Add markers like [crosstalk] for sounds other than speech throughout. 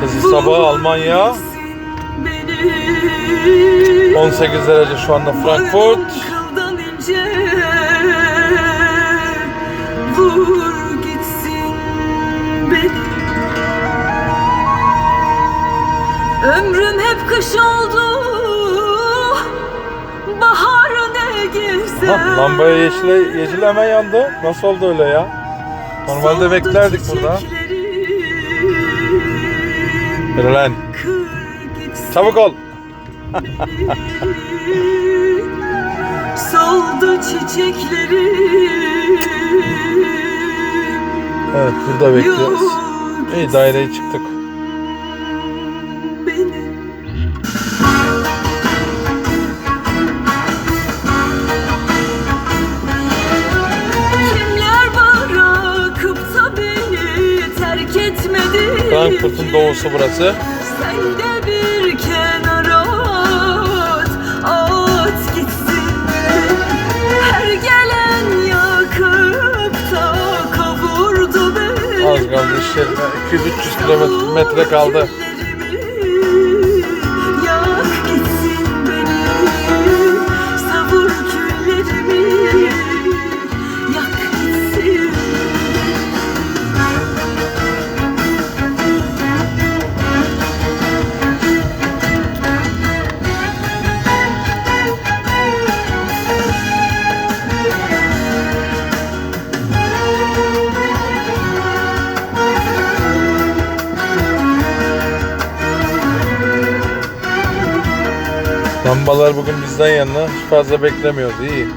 Pazartesi sabahı Almanya. 18 derece şu anda Frankfurt. Ömrüm hep kış oldu Bahar ne Ha, lambaya yeşil, yeşil hemen yandı. Nasıl oldu öyle ya? Normalde beklerdik burada. Yürü lan. Çabuk ol. Soldu çiçeklerim Evet burada bekliyoruz. İyi daireye çıktık. Frankfurt'un doğusu burası. Sen de bir kenara at, at gitsin Her gelen yakıp kavurdu beni Az kaldı iş yerine. 200-300 kilometre kaldı. Lambalar bugün bizden yana. Hiç fazla beklemiyoruz. İyi.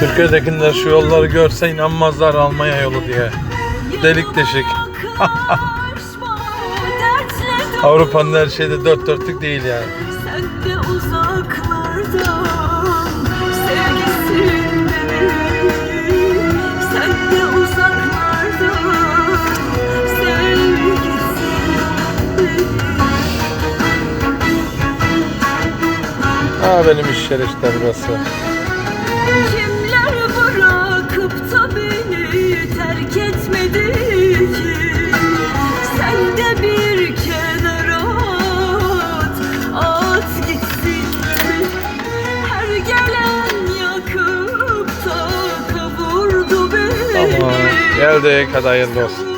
Türkiye'dekiler şu yolları görse inanmazlar Almanya yolu diye. Delik deşik. [laughs] Avrupa'nın her şeyde dört dörtlük değil yani. Sen de uzaklardan sevgisin beni Sen de uzaklardan sevgisin beni Ha benim iş yeri işte burası. Kimler bırakıp da beni terk etmedi geldik hadi hayırlı olsun.